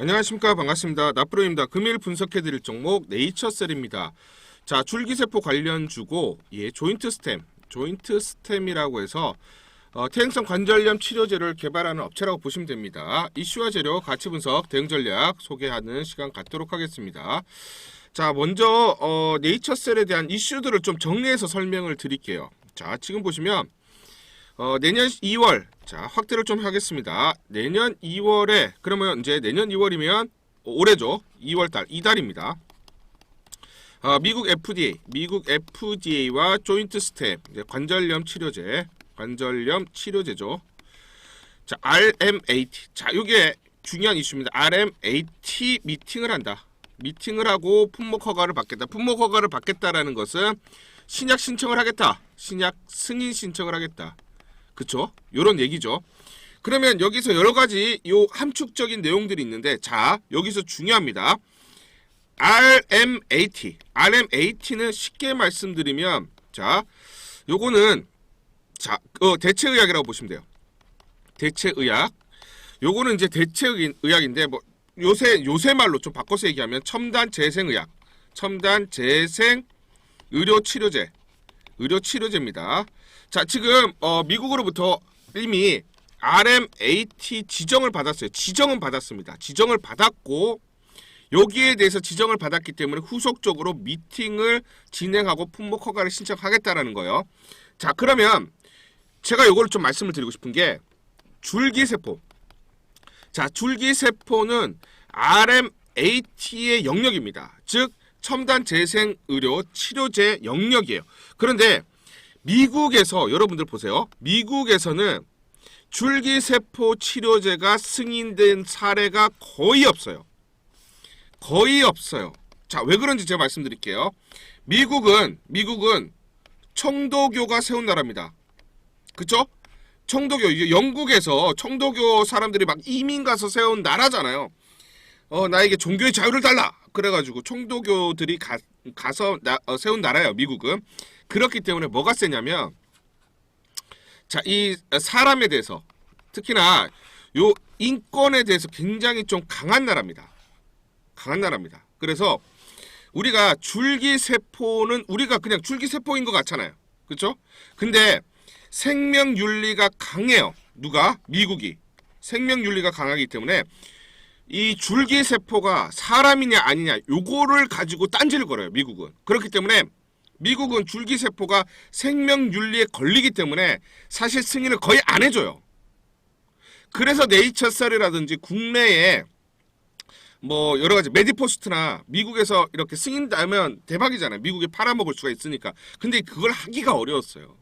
안녕하십니까 반갑습니다. 나프로입니다. 금일 분석해드릴 종목 네이처셀입니다. 자 줄기세포 관련 주고 예 조인트 스템 조인트 스템이라고 해서 어, 퇴행성 관절염 치료제를 개발하는 업체라고 보시면 됩니다. 이슈와 재료 가치 분석 대응 전략 소개하는 시간 갖도록 하겠습니다. 자 먼저 어, 네이처셀에 대한 이슈들을 좀 정리해서 설명을 드릴게요. 자 지금 보시면 어, 내년 2월 자 확대를 좀 하겠습니다. 내년 2월에 그러면 이제 내년 2월이면 올해죠. 2월달 이달입니다. 어, 미국 FDA 미국 FDA와 조인트 스텝 관절염 치료제 관절염 치료제죠. 자 RMAT 자 이게 중요한 이슈입니다. RMAT 미팅을 한다. 미팅을 하고 품목 허가를 받겠다. 품목 허가를 받겠다라는 것은 신약 신청을 하겠다. 신약 승인 신청을 하겠다. 그쵸? 요런 얘기죠. 그러면 여기서 여러 가지 요 함축적인 내용들이 있는데 자 여기서 중요합니다. RMAT RMAT는 쉽게 말씀드리면 자 요거는 자 어, 대체 의학이라고 보시면 돼요. 대체 의학 요거는 이제 대체 의학인데 뭐 요새 요새 말로 좀 바꿔서 얘기하면 첨단 재생 의학 첨단 재생 의료 치료제 의료 치료제입니다. 자, 지금 어, 미국으로부터 이미 RMAT 지정을 받았어요. 지정은 받았습니다. 지정을 받았고 여기에 대해서 지정을 받았기 때문에 후속적으로 미팅을 진행하고 품목 허가를 신청하겠다라는 거예요. 자, 그러면 제가 요거를 좀 말씀을 드리고 싶은 게 줄기세포. 자, 줄기세포는 RMAT의 영역입니다. 즉 첨단 재생 의료 치료제 영역이에요. 그런데 미국에서 여러분들 보세요. 미국에서는 줄기세포 치료제가 승인된 사례가 거의 없어요. 거의 없어요. 자, 왜 그런지 제가 말씀드릴게요. 미국은 미국은 청도교가 세운 나라입니다. 그쵸? 청도교 영국에서 청도교 사람들이 막 이민 가서 세운 나라잖아요. 어 나에게 종교의 자유를 달라. 그래가지고 청도교들이 가, 가서 나, 어, 세운 나라예요. 미국은 그렇기 때문에 뭐가 세냐면 자 이 사람에 대해서 특히나 요 인권에 대해서 굉장히 좀 강한 나라입니다. 강한 나라입니다. 그래서 우리가 줄기세포는 우리가 그냥 줄기세포인 것 같잖아요. 그렇죠? 근데 생명윤리가 강해요. 누가? 미국이. 생명윤리가 강하기 때문에 이 줄기세포가 사람이냐 아니냐 요거를 가지고 딴지를 걸어요. 미국은. 그렇기 때문에 미국은 줄기세포가 생명윤리에 걸리기 때문에 사실 승인을 거의 안 해줘요. 그래서 네이처셀이라든지 국내에 뭐 여러 가지 메디포스트나 미국에서 이렇게 승인 나면 대박이잖아요. 미국에 팔아먹을 수가 있으니까. 근데 그걸 하기가 어려웠어요.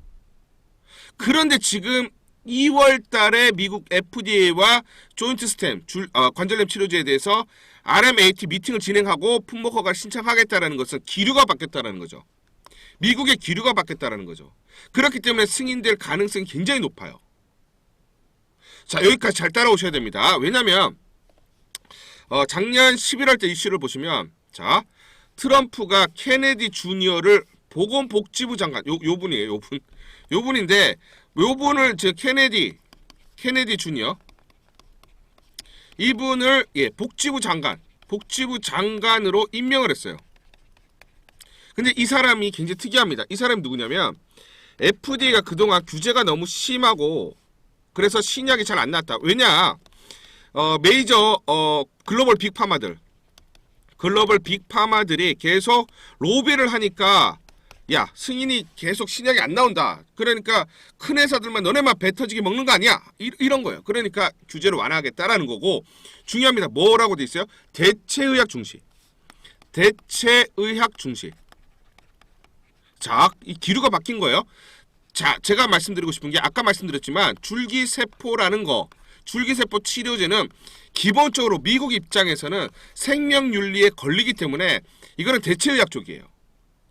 그런데 지금 2월 달에 미국 FDA와 조인트 스템 줄, 어, 관절염 치료제에 대해서 RMAT 미팅을 진행하고 품목 허가를 신청하겠다라는 것은 기류가 바뀌었다라는 거죠. 미국의 기류가 바뀌었다라는 거죠. 그렇기 때문에 승인될 가능성이 굉장히 높아요. 자, 여기까지 잘 따라오셔야 됩니다. 왜냐면 어, 작년 11월 때 이슈를 보시면 자, 트럼프가 케네디 주니어를 보건복지부 장관 요, 요 분이에요, 요 분. 요 분인데 요 분을 제 케네디 케네디 주니어 이분을 예, 복지부 장관, 복지부 장관으로 임명을 했어요. 근데 이 사람이 굉장히 특이합니다. 이 사람이 누구냐면 FDA가 그동안 규제가 너무 심하고 그래서 신약이 잘안 나왔다. 왜냐? 어, 메이저 어, 글로벌 빅파마들 글로벌 빅파마들이 계속 로비를 하니까 야 승인이 계속 신약이 안 나온다. 그러니까 큰 회사들만 너네만 배 터지게 먹는 거 아니야? 이, 이런 거예요. 그러니까 규제를 완화하겠다라는 거고 중요합니다. 뭐라고 돼 있어요? 대체의학 중시. 대체의학 중시. 자 이 기류가 바뀐 거예요. 자 제가 말씀드리고 싶은 게 아까 말씀드렸지만 줄기세포라는 거 줄기세포 치료제는 기본적으로 미국 입장에서는 생명윤리에 걸리기 때문에 이거는 대체의학 쪽이에요.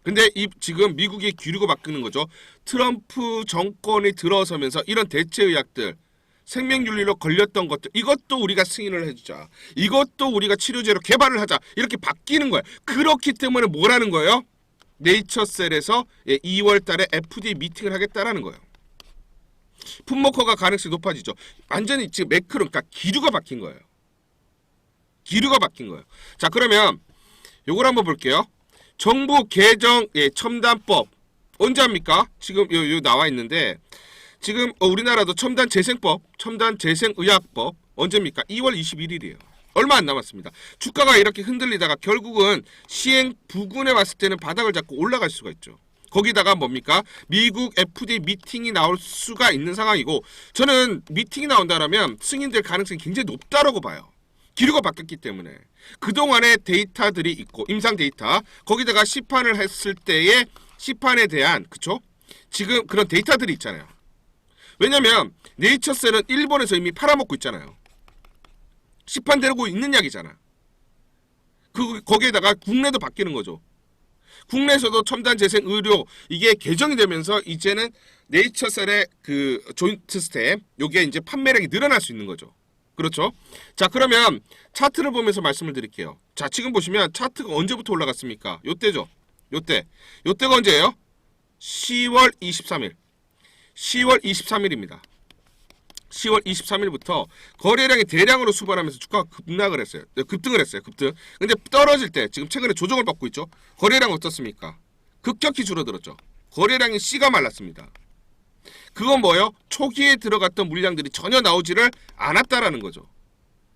근데 이 지금 미국의 기류가 바뀌는 거죠. 트럼프 정권이 들어서면서 이런 대체 의학들 생명윤리로 걸렸던 것들 이것도 우리가 승인을 해주자. 이것도 우리가 치료제로 개발을 하자. 이렇게 바뀌는 거예요. 그렇기 때문에 뭐라는 거예요? 네이처셀에서 2월 달에 FDA 미팅을 하겠다라는 거예요. 품목허가 가능성이 높아지죠. 완전히 지금 매크로, 그러니까 기류가 바뀐 거예요. 기류가 바뀐 거예요. 자 그러면 요걸 한번 볼게요. 정부 개정 예, 첨단법 언제 합니까? 지금 요, 요 나와 있는데 지금 어, 우리나라도 첨단 재생법, 첨단 재생의학법 언제입니까? 2월 21일이에요. 얼마 안 남았습니다. 주가가 이렇게 흔들리다가 결국은 시행 부근에 왔을 때는 바닥을 잡고 올라갈 수가 있죠. 거기다가 뭡니까? 미국 FDA 미팅이 나올 수가 있는 상황이고 저는 미팅이 나온다라면 승인될 가능성이 굉장히 높다라고 봐요. 기류가 바뀌었기 때문에 그동안의 데이터들이 있고 임상 데이터 거기다가 시판을 했을 때의 시판에 대한 그쵸? 지금 그런 데이터들이 있잖아요. 왜냐면 네이처셀은 일본에서 이미 팔아먹고 있잖아요. 시판 되고 있는 약이잖아. 그 거기에다가 국내도 바뀌는 거죠. 국내에서도 첨단 재생 의료 이게 개정이 되면서 이제는 네이처셀의 그 조인트 스텝 요게 이제 판매량이 늘어날 수 있는 거죠. 그렇죠? 자, 그러면 차트를 보면서 말씀을 드릴게요. 자, 지금 보시면 차트가 언제부터 올라갔습니까? 요때죠. 요때. 요때가 언제예요? 10월 23일. 10월 23일입니다. 10월 23일부터 거래량이 대량으로 수반하면서 주가가 급락을 했어요. 네, 급등을 했어요. 급등. 근데 떨어질 때 지금 최근에 조정을 받고 있죠. 거래량 어떻습니까? 급격히 줄어들었죠. 거래량이 씨가 말랐습니다. 그건 뭐예요? 초기에 들어갔던 물량들이 전혀 나오지를 않았다라는 거죠.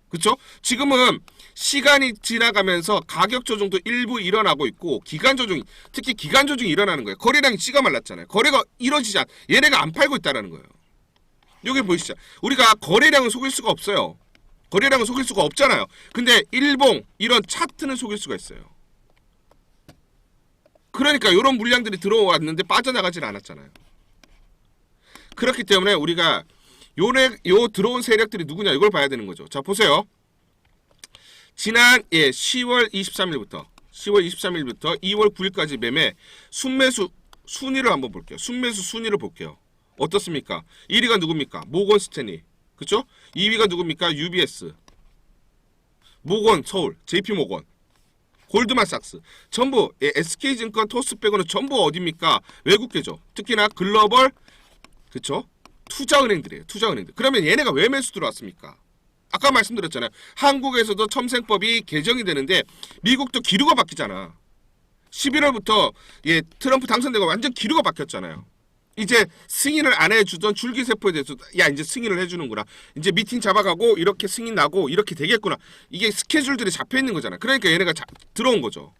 그렇죠? 지금은 시간이 지나가면서 가격 조정도 일부 일어나고 있고 기간 조정이 특히 기간 조정이 일어나는 거예요. 거래량이 씨가 말랐잖아요. 거래가 이루어지지 않. 얘네가 안 팔고 있다라는 거예요. 여기 보이시죠? 우리가 거래량을 속일 수가 없어요. 거래량을 속일 수가 없잖아요. 근데 일봉 이런 차트는 속일 수가 있어요. 그러니까 이런 물량들이 들어왔는데 빠져나가질 않았잖아요. 그렇기 때문에 우리가 요래 요 들어온 세력들이 누구냐 이걸 봐야 되는 거죠. 자 보세요. 지난 예 10월 23일부터 10월 23일부터 2월 9일까지 매매 순매수 순위를 한번 볼게요. 순매수 순위를 볼게요. 어떻습니까? 1위가 누굽니까? 모건 스탠리. 그쵸? 2위가 누굽니까? UBS. 모건 서울. JP 모건. 골드만삭스. 전부 예, SK증권 토스 빼고는 전부 어디입니까? 외국계죠. 특히나 글로벌 그쵸? 투자은행들이에요. 투자은행들. 그러면 얘네가 왜 매수 들어왔습니까? 아까 말씀드렸잖아요. 한국에서도 첨생법이 개정이 되는데 미국도 기류가 바뀌잖아. 11월부터 예 트럼프 당선되고 완전 기류가 바뀌었잖아요. 이제 승인을 안 해주던 줄기세포에 대해서 야 이제 승인을 해주는구나. 이제 미팅 잡아가고 이렇게 승인 나고 이렇게 되겠구나. 이게 스케줄들이 잡혀 있는 거잖아. 그러니까 얘네가 자, 들어온 거죠.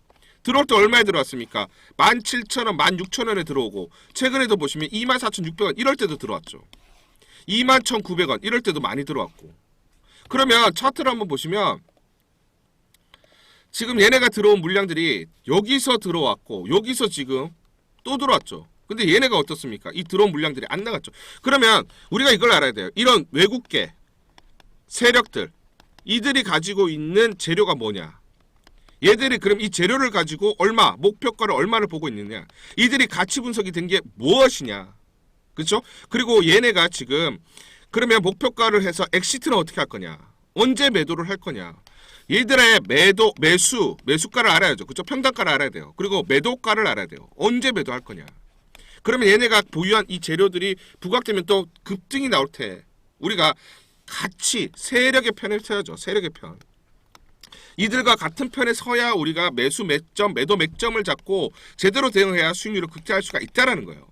들어올 때 얼마에 들어왔습니까? 17,000원, 16,000원에 들어오고 최근에도 보시면 24,600원 이럴 때도 들어왔죠. 21,900원 이럴 때도 많이 들어왔고. 그러면 차트를 한번 보시면 지금 얘네가 들어온 물량들이 여기서 들어왔고 여기서 지금 또 들어왔죠. 근데 얘네가 어떻습니까? 이 들어온 물량들이 안 나갔죠. 그러면 우리가 이걸 알아야 돼요. 이런 외국계 세력들 이들이 가지고 있는 재료가 뭐냐? 얘들이 그럼 이 재료를 가지고 얼마 목표가를 얼마를 보고 있느냐? 이들이 가치 분석이 된 게 무엇이냐? 그렇죠? 그리고 얘네가 지금 그러면 목표가를 해서 엑시트는 어떻게 할 거냐? 언제 매도를 할 거냐? 얘들의 매도 매수 매수가를 알아야죠. 그렇죠? 평단가를 알아야 돼요. 그리고 매도가를 알아야 돼요. 언제 매도할 거냐? 그러면 얘네가 보유한 이 재료들이 부각되면 또 급등이 나올 테 우리가 같이 세력의 편을 서야죠. 세력의 편. 이들과 같은 편에 서야 우리가 매수 맥점, 매도 맥점을 잡고 제대로 대응해야 수익률을 극대화할 수가 있다라는 거예요.